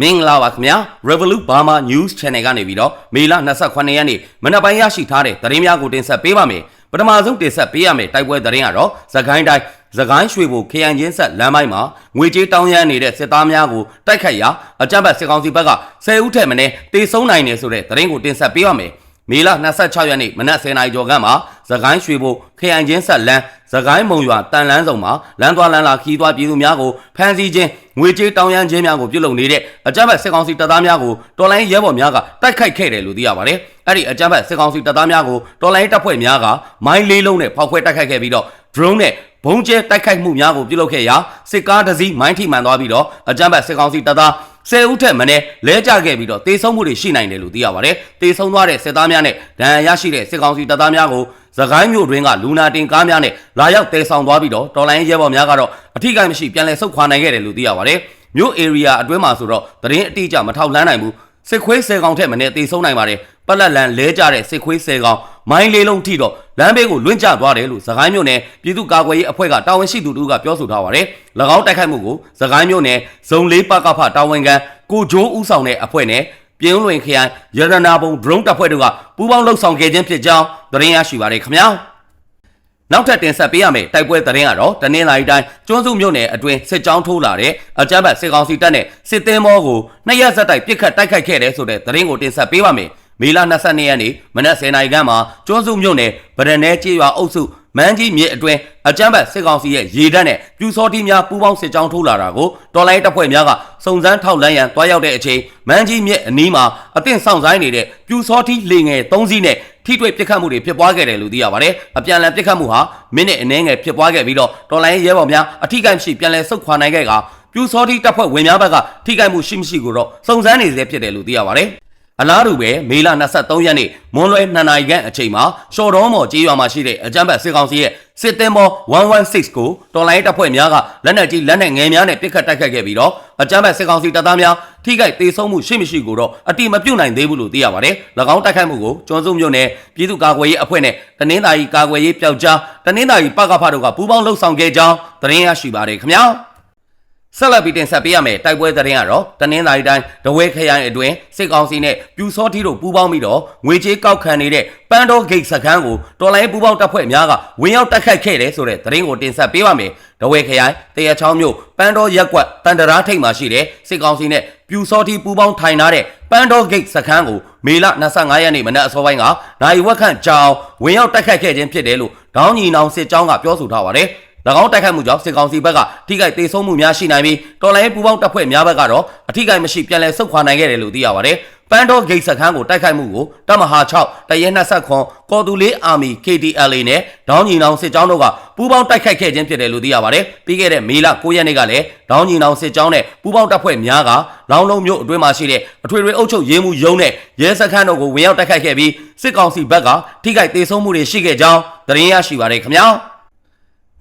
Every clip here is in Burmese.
မင်္ဂလာပါခင်ဗျာ Revolut Burma News Channel ကနေပြီးတော့မေလ28ရက်နေ့မနက်ပိုင်းရရှိထားတဲ့သတင်းများကိုတင်ဆက်ပေးပါမယ်ပထမဆုံးတင်ဆက်ပေးရမယ့်တိုက်ပွဲသတင်းကတော့သခိုင်းတိုင်းသခိုင်းရွှေဘိုခရိုင်ချင်းဆက်လမ်းပိုင်းမှာငွေကြေးတောင်းရမ်းနေတဲ့စစ်သားများကိုတိုက်ခိုက်ရာအကြမ်းဖက်စစ်ကောင်စီဘက်က10ဦးထက်မနည်းတေဆုံးနိုင်တယ်ဆိုတဲ့သတင်းကိုတင်ဆက်ပေးပါမယ် မေလ26ရက်နေ့မနက်10:00နာရီကျော်ခန့်မှာသခိုင်းရွှေဘိုခရိုင်ချင်းဆက်လမ်းသခိုင်းမုံရွာတန်လန်းဆောင်မှာလမ်းသွားလမ်းလာခီးသွားပြည်သူများကိုဖမ်းဆီးခြင်းငွေကြေးတောင်းရမ်းခြင်းများကိုပြုလုပ်နေတဲ့အကြမ်းဖက်စစ်ကောင်စီတပ်သားများကိုတော်လိုင်းရဲဘော်များကတိုက်ခိုက်ခဲ့တယ်လို့သိရပါတယ်။အဲ့ဒီအကြမ်းဖက်စစ်ကောင်စီတပ်သားများကိုတော်လိုင်းတပ်ဖွဲ့များကမိုင်းလေးလုံးနဲ့ဖောက်ခွဲတိုက်ခိုက်ခဲ့ပြီးတော့ drone နဲ့ဘုံကျဲတိုက်ခိုက်မှုများကိုပြုလုပ်ခဲ့ရာစစ်ကားတစ်စီးမိုင်းထိမှန်သွားပြီးတော့အကြမ်းဖက်စစ်ကောင်စီတပ်သား ဆယ်ဦးထက်မနည်းလဲကျခဲ့ပြီးတော့တေဆုံးမှုတွေရှိနိုင်တယ်လို့သိရပါတယ်။တေဆုံးသွားတဲ့စစ်သားများနဲ့ဒဏ်ရာရရှိတဲ့စစ်ကောင်စီတပ်သားများကိုသခိုင်းမြို့တွင်ကလူနာတင်ကားများနဲ့လာရောက်တဲဆောင်သွားပြီးတော့တော်လိုင်းရဲဘော်များကတော့အထိကိမရှိပြန်လည်ဆုတ်ခွာနိုင်ခဲ့တယ်လို့သိရပါတယ်။မြို့ area အတွင်းမှာဆိုတော့သတင်းအတိအကျမထောက်လှမ်းနိုင်ဘူးစစ်ခွေးဆယ်ကောင်ထက်မနည်းတေဆုံးနိုင်ပါတယ်။ ပလက်လန်လဲကျတဲ့စစ်ခွေးဆယ်ကောင်မိုင်းလေးလုံးထိတော့လမ်းဘေးကိုလွင့်ကျသွားတယ်လို့သခိုင်းမြို့နယ်ပြည်သူ့ကာကွယ်ရေးအဖွဲ့ကတာဝန်ရှိသူတို့ကပြောဆိုထားပါတယ်။၎င်းတိုက်ခိုက်မှုကိုသခိုင်းမြို့နယ်ဇုံလေးပကဖတာဝန်ခံကိုဂျိုးဦးဆောင်တဲ့အဖွဲ့နဲ့ပြင်းလွင်ခရိုင်ရတနာဘုံ drone တပ်ဖွဲ့တို့ကပူးပေါင်းလှုပ်ဆောင်ခဲ့ခြင်းဖြစ်ကြောင်းသတင်းရရှိပါတယ်ခင်ဗျာနောက်ထပ်တင်ဆက်ပေးရမယ့်တိုက်ပွဲသတင်းကတော့တနင်္လာရီတိုင်းကျွန်းစုမြို့နယ်အတွင်းစစ်ကြောင်းထိုးလာတဲ့အကြမ်းဖက်စစ်ကောင်စီတပ်နဲ့စစ်သင်းမောကိုနှစ်ရက်ဆက်တိုက်ပစ်ခတ်တိုက်ခိုက်ခဲ့တဲ့ဆိုတဲ့သတင်းကိုတင်ဆက်ပေးပါမယ် မေလ22ရက်နေ့မနက်10:00နာရီခန့်မှာကျွန်းစုမြို့နယ်ဗရနဲကျေးရွာအုပ်စုမန်းကြီးမြစ်အတွင်းအကြမ်းဖက်စစ်ကောင်စီရဲ့ရေတပ်နဲ့ပြူစောတိများပူးပေါင်းစစ်ကြောင်းထိုးလာတာကိုတော်လိုင်းတပ်ဖွဲ့များကစုံစမ်းထောက်လှမ်းရန်တွားရောက်တဲ့အချိန်မန်းကြီးမြစ်အနီးမှာအသင့်ဆောင်ဆိုင်နေတဲ့ပြူစောတိလေငယ်၃စီးနဲ့ထိတွေ့ပစ်ခတ်မှုတွေဖြစ်ပွားခဲ့တယ်လို့သိရပါတယ်။အပြန်အလှန်ပစ်ခတ်မှုဟာမိနစ်အနည်းငယ်ဖြစ်ပွားခဲ့ပြီးတော့တော်လိုင်းရဲဘော်များအထိကိမရှိပြန်လည်ဆုတ်ခွာနိုင်ခဲ့ကပြူစောတိတပ်ဖွဲ့ဝင်များဘက်ကထိခိုက်မှုရှိမရှိကိုတော့စုံစမ်းနေစေဖြစ်တယ်လို့သိရပါတယ်။ အလားတူပဲမေလ23ရက်နေ့မွန်းလွဲ2နာရီခန့်အချိန်မှာရှော်တော်မော်ကြေးရွာမှာရှိတဲ့အကြမ်းဖက်စစ်ကောင်စီရဲ့စစ်သင်္ဘော116ကိုတော်လိုင်းတပ်ဖွဲ့များကလက်နက်ကြီးလက်နက်ငယ်များနဲ့ပစ်ခတ်တိုက်ခတ်ခဲ့ပြီးတော့အကြမ်းဖက်စစ်ကောင်စီတပ်သားများထိခိုက်ဒေဆုံးမှုရှိမရှိကိုတော့အတိမပြုတ်နိုင်သေးဘူးလို့သိရပါတယ်။၎င်းတိုက်ခိုက်မှုကိုကျွန်းစုမြို့နယ်ပြည်သူ့ကာကွယ်ရေးအဖွဲ့နဲ့တနင်္သာရီကာကွယ်ရေးပျောက်ကြားတနင်္သာရီပကဖတို့ကပူးပေါင်းလှုပ်ဆောင်ခဲ့ကြောင်းသတင်းရရှိပါတယ်ခင်ဗျာ။ ဆက်လက်ပြီးတင်ဆက်ပေးရမယ်တိုက်ပွဲသတင်းကတော့တနင်္လာရီတိုင်းဒဝဲခရိုင်အတွင်းစစ်ကောင်စီနဲ့ပြူစောထီတို့ပူးပေါင်းပြီးတော့ငွေကြေးကောက်ခံနေတဲ့ပန်းတော်ဂိတ်စခန်းကိုတော်လိုင်းပူးပေါင်းတပ်ဖွဲ့များကဝင်ရောက်တိုက်ခိုက်ခဲ့တယ်ဆိုတဲ့သတင်းကိုတင်ဆက်ပေးပါမယ်ဒဝဲခရိုင်တရချောင်းမြို့ပန်းတော်ရက်ကွက်တန်တရာထိပ်မှာရှိတဲ့စစ်ကောင်စီနဲ့ပြူစောထီပူးပေါင်းထိုင်ထားတဲ့ပန်းတော်ဂိတ်စခန်းကိုမေလ25ရက်နေ့မနက်အစောပိုင်းကနိုင်ဝက်ခန့်ကြောင်ဝင်ရောက်တိုက်ခိုက်ခဲ့ခြင်းဖြစ်တယ်လို့ဒေါင်းညီနောင်စစ်ကြောင်းကပြောဆိုထားပါတယ်၎ င်းတိုက်ခိုက်မှုကြောင့်စစ်ကောင်စီဘက်ကထိခိုက်ဒေဆုံးမှုများရှိနိုင်ပြီးတော်လိုင်းပူပေါင်းတပ်ဖွဲ့များဘက်ကတော့အထိခိုက်မရှိပြန်လည်ဆုတ်ခွာနိုင်ခဲ့တယ်လို့သိရပါတယ်။ပန်းတော်ဂိတ်စခန်းကိုတိုက်ခိုက်မှုကိုတမဟာ6တရဲ20ခွန်ကော်တူလေးအာမီ KTLA နဲ့ဒေါင်းညီနောင်စစ်ကြောင်းတို့ကပူပေါင်းတိုက်ခိုက်ခဲ့ခြင်းဖြစ်တယ်လို့သိရပါတယ်။ပြီးခဲ့တဲ့မေလ9ရက်နေ့ကလည်းဒေါင်းညီနောင်စစ်ကြောင်းနဲ့ပူပေါင်းတပ်ဖွဲ့များကလောင်းလုံးမြို့အတွင်းမှာရှိတဲ့အထွေထွေအုပ်ချုပ်ရေးမှူးရုံးနဲ့ရဲစခန်းတို့ကိုဝင်ရောက်တိုက်ခိုက်ခဲ့ပြီးစစ်ကောင်စီဘက်ကထိခိုက်ဒေဆုံးမှုတွေရှိခဲ့ကြောင်းသတင်းရရှိပါတယ်ခင်ဗျာ။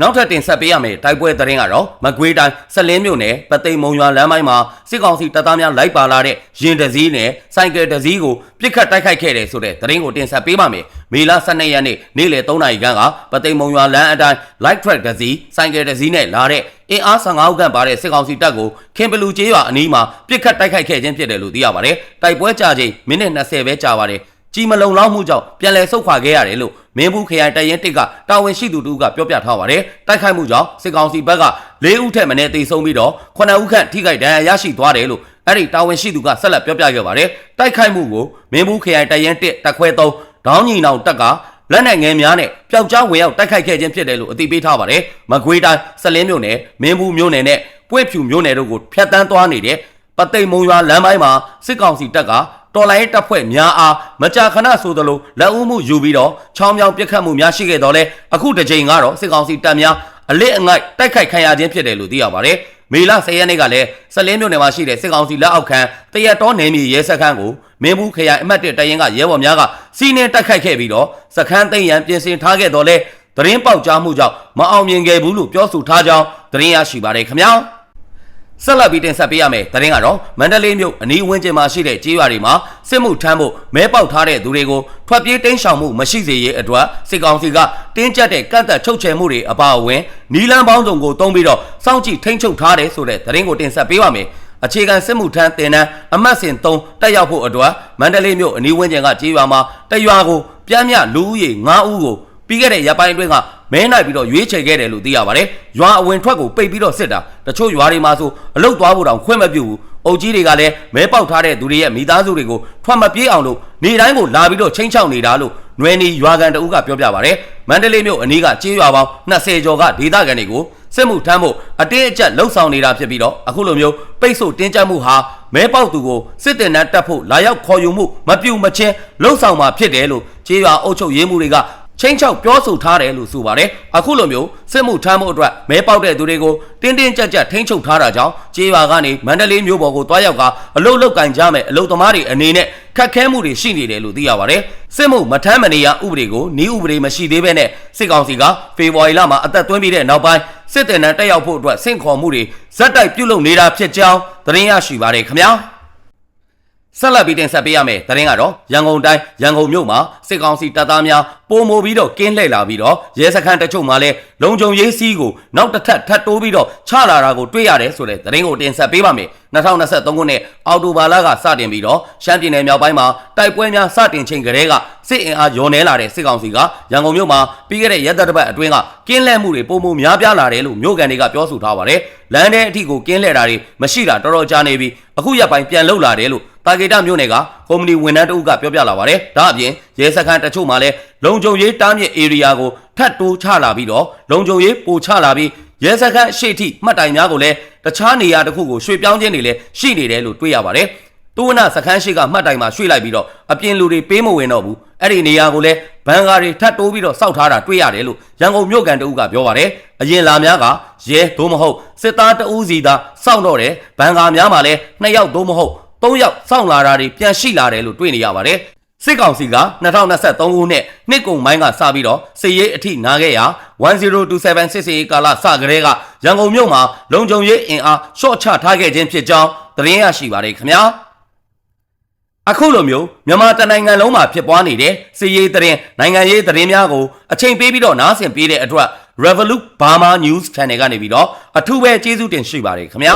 နောက်ထပ်တင်ဆက်ပေးရမယ့်တိုက်ပွဲသတင်းကတော့မကွေးတိုင်းဆက်လင်းမြို့နယ်ပသိမ်မုံရွာလမ်းပိုင်းမှာစစ်ကောင်စီတပ်သားများလိုက်ပါလာတဲ့ရင်တစည်းနဲ့စိုက်ကယ်တစည်းကိုပြစ်ခတ်တိုက်ခိုက်ခဲ့တယ်ဆိုတဲ့သတင်းကိုတင်ဆက်ပေးပါမယ်။မေလ12ရက်နေ့နေ့လယ်3နာရီခန့်ကပသိမ်မုံရွာလမ်းအတိုင်း light track တစည်းစိုက်ကယ်တစည်းနဲ့လာတဲ့အင်အား15ဦးခန့်ပါတဲ့စစ်ကောင်စီတပ်ကိုခင်ဘလူကျေးရွာအနီးမှာပြစ်ခတ်တိုက်ခိုက်ခဲ့ခြင်းဖြစ်တယ်လို့သိရပါတယ်။တိုက်ပွဲကြာချိန်မိနစ်20ပဲကြာပါတယ်။ ကြီးမလုံလောက်မှုကြောင့်ပြန်လည်ဆုတ်ခွာခဲ့ရတယ်လို့မင်းဘူးခရိုင်တရင်တစ်ကတာဝန်ရှိသူတို့ကပြောပြထားပါတယ်တိုက်ခိုက်မှုကြောင့်စစ်ကောင်စီဘက်က၄ဦးထက်မနည်းတေဆုံးပြီးတော့9ဦးခန့်ထိခိုက်ဒဏ်ရာရရှိသွားတယ်လို့အဲ့ဒီတာဝန်ရှိသူကဆက်လက်ပြောပြခဲ့ပါတယ်တိုက်ခိုက်မှုကိုမင်းဘူးခရိုင်တရင်တစ်တက်ခွဲ3ဒေါင်းညီနောင်တက်ကလက်နက်ငယ်များနဲ့ပျောက်ကြားဝင်ရောက်တိုက်ခိုက်ခဲ့ခြင်းဖြစ်တယ်လို့အသိပေးထားပါတယ်။မကွေးတိုင်းစလင်းမြို့နယ်မင်းဘူးမြို့နယ်နဲ့ပွေ့ဖြူမြို့နယ်တို့ကိုဖျက်ဆီးသွားနေတဲ့ပသိမ်မုံရွာလမ်းပိုင်းမှာစစ်ကောင်စီတပ်က တော်လိုင်းတပ်ဖွဲ့များအားမကြာခဏဆိုသလိုလက်ဦးမှုယူပြီးတော့ချောင်းမြောင်ပြစ်ခတ်မှုများရှိခဲ့တော့လဲအခုတစ်ချိန်ကတော့စစ်ကောင်စီတပ်များအလစ်အငိုက်တိုက်ခိုက်ခံရခြင်းဖြစ်တယ်လို့သိရပါတယ်မေလ10ရက်နေ့ကလည်းစလင်းမြို့နယ်မှာရှိတဲ့စစ်ကောင်စီလက်အောက်ခံတရက်တော်နယ်မြေရဲစခန်းကိုမင်းဘူးခရိုင်အမှတ်1တရင်ကရဲဘော်များကစီးနှင်းတိုက်ခိုက်ခဲ့ပြီးတော့စခန်းသိမ်းရန်ပြင်ဆင်ထားခဲ့တော့လဲသတင်းပေါက်ကြားမှုကြောင့်မအောင်မြင်ခဲ့ဘူးလို့ပြောဆိုထားကြောင်းသတင်းရရှိပါတယ်ခင်ဗျာ။ ဆက်လက်ပြီးတင်ဆက်ပေးရမယ်သတင်းကတော့မန္တလေးမြို့အနီးဝန်းကျင်မှာရှိတဲ့ကျေးရွာတွေမှာစစ်မှုထမ်းဖို့မဲပေါက်ထားတဲ့သူတွေကိုထွက်ပြေးတိမ်းရှောင်မှုမရှိစေရေးအတွက်စစ်ကောင်စီကတင်းကျပ်တဲ့ကန့်သက်ချုပ်ချယ်မှုတွေအပါအဝင်နီလန်းပေါင်းစုံကိုတုံးပြီးတော့စောင့်ကြည့်ထိန်းချုပ်ထားတယ်ဆိုတဲ့သတင်းကိုတင်ဆက်ပေးပါမယ်အခြေခံစစ်မှုထမ်းတင်တန်းအမှတ်စဉ်3တက်ရောက်ဖို့အတွက်မန္တလေးမြို့အနီးဝန်းကျင်ကကြေးရွာမှာတရွာကိုပြမ်းမြလူဦးရေ9ဦးကိုပြီးခဲ့တဲ့ရပ်ပိုင်းအတွင်းက မဲနိုင်ပြီးတော့ရွေးချယ်ခဲ့တယ်လို့သိရပါတယ်။ရွာအဝင်ထွက်ကိုပိတ်ပြီးတော့စစ်တာတချို့ရွာတွေမှာဆိုအလုတ်သွားဖို့တောင်ခွင့်မပြုဘူး။အုပ်ကြီးတွေကလည်းမဲပေါက်ထားတဲ့သူတွေရဲ့မိသားစုတွေကိုထွက်မပြေးအောင်လို့နေတိုင်းကိုလာပြီးတော့ချင်းချောက်နေတာလို့နွယ်နီရွာကန်တအုပ်ကပြောပြပါတယ်။မန္တလေးမြို့အနီးကကြေးရွာပေါင်း20ကျော်ကဒေသခံတွေကိုစစ်မှုထမ်းဖို့အတင်းအကျပ်လှုပ်ဆောင်နေတာဖြစ်ပြီးတော့အခုလိုမျိုးပိတ်ဆို့တင်းကျပ်မှုဟာမဲပေါက်သူကိုစစ်တင်နှန်းတက်ဖို့လာရောက်ခေါ်ယူမှုမပြုမချင်းလှုပ်ဆောင်မှာဖြစ်တယ်လို့ကြေးရွာအုပ်ချုပ်ရေးမှုတွေက ချင်းချောက်ပြောဆိုထားတယ်လို့ဆိုပါတယ်အခုလိုမျိုးစစ်မှုထမ်းမှုအတွက်မဲပေါက်တဲ့သူတွေကိုတင်းတင်းကြပ်ကြပ်ထိန်းချုပ်ထားတာကြောင့်ကြေးရွာကနေမန္တလေးမြို့ပေါ်ကိုတွားရောက်ကအလုတ်လုတ်ကင်ကြမယ်အလုတ်သမားတွေအနေနဲ့ခက်ခဲမှုတွေရှိနေတယ်လို့သိရပါတယ်စစ်မှုမထမ်းမနေရဥပဒေကိုနီးဥပဒေမရှိသေးဘဲနဲ့စစ်ကောင်စီကဖေဖော်ဝါရီလမှာအသက်သွင်းပြီးတဲ့နောက်ပိုင်းစစ်တပ်နဲ့တက်ရောက်ဖို့အတွက်ဆင့်ခေါ်မှုတွေဇက်တိုက်ပြုတ်လုပ်နေတာဖြစ်ကြောင်းသတင်းရရှိပါတယ်ခင်ဗျာ ဆက်လက်ပြီးတင်ဆက်ပေးရမယ်သတင်းကတော့ရန်ကုန်တိုင်းရန်ကုန်မြို့မှာစစ်ကောင်စီတပ်သားများပုံမိုပြီးတော့ကင်းလှည့်လာပြီးတော့ရဲစခန်းတချို့မှာလည်းလုံခြုံရေးစီးကိုနောက်တစ်ထပ်ထပ်တိုးပြီးတော့ချလာတာကိုတွေ့ရတယ်ဆိုတဲ့သတင်းကိုတင်ဆက်ပေးပါမယ်2023ခုနှစ်အောက်တိုဘာလကစတင်ပြီးတော့ရှမ်းပြည်နယ်မြောက်ပိုင်းမှာတိုက်ပွဲများစတင်ချိန်ကလေးကစစ်အင်အားညော်နေလာတဲ့စစ်ကောင်စီကရန်ကုန်မြို့မှာပြီးခဲ့တဲ့ရက်သက်တစ်ပတ်အတွင်းကကင်းလှည့်မှုတွေပုံမများပြားလာတယ်လို့မြို့ကန်တွေကပြောဆိုထားပါတယ်လမ်းထဲအထိကိုကင်းလှည့်တာတွေမရှိတာတော်တော်ကြာနေပြီအခုရက်ပိုင်းပြန်လှုပ်လာတယ်လို့ တာဂေတမြို့နယ်ကကုမ္ပဏီဝန်ထမ်းတအုပ်ကပြောပြလာပါတယ်။ဒါအပြင်ရဲစခန်းတချို့မှာလည်းလုံခြုံရေးတားမြစ် area ကိုထပ်တိုးချလာပြီးတော့လုံခြုံရေးပိုချလာပြီးရဲစခန်းရှေ့ထိမှတ်တိုင်များကိုလည်းတခြားနေရာတစ်ခုကိုရွှေ့ပြောင်းခြင်းတွေလည်းရှိနေတယ်လို့တွေ့ရပါတယ်။တိုးနာစခန်းရှိကမှတ်တိုင်မှာရွှေ့လိုက်ပြီးတော့အပြင်လူတွေပေးမဝင်တော့ဘူး။အဲ့ဒီနေရာကိုလည်းဘန်ကာတွေထပ်တိုးပြီးတော့စောက်ထားတာတွေ့ရတယ်လို့ရန်ကုန်မြို့ကန်တအုပ်ကပြောပါတယ်။အရင်လာများကရဲသို့မဟုတ်စစ်သားတအုပ်စီသာစောင့်တော့တယ်။ဘန်ကာများမှာလည်းနှစ်ယောက်သို့မဟုတ် ၃ယောက်စောင့်လာတာတွေပြန်ရှိလာတယ်လို့တွေ့နေရပါတယ်စစ်ကောင်စီက2023ခုနှစ်နှစ်ကုန်ပိုင်းကစပြီးတော့စစ်ရေးအထိနာခဲ့ရာ1027စစ်စေးကာလစကလေးကရန်ကုန်မြို့မှာလုံခြုံရေးအင်အားရှော့ချထားခဲ့ခြင်းဖြစ်ကြောင်းသတင်းရရှိပါတယ်ခင်ဗျာအခုလိုမျိုးမြန်မာတနိုင်ငံလုံးမှာဖြစ်ပွားနေတဲ့စစ်ရေးသတင်းနိုင်ငံရေးသတင်းများကိုအချိန်ပေးပြီးတော့နားဆင်ပေးတဲ့အတွက် Revolut Burma News Channel ကနေပြီးတော့အထူးပဲကျေးဇူးတင်ရှိပါတယ်ခင်ဗျာ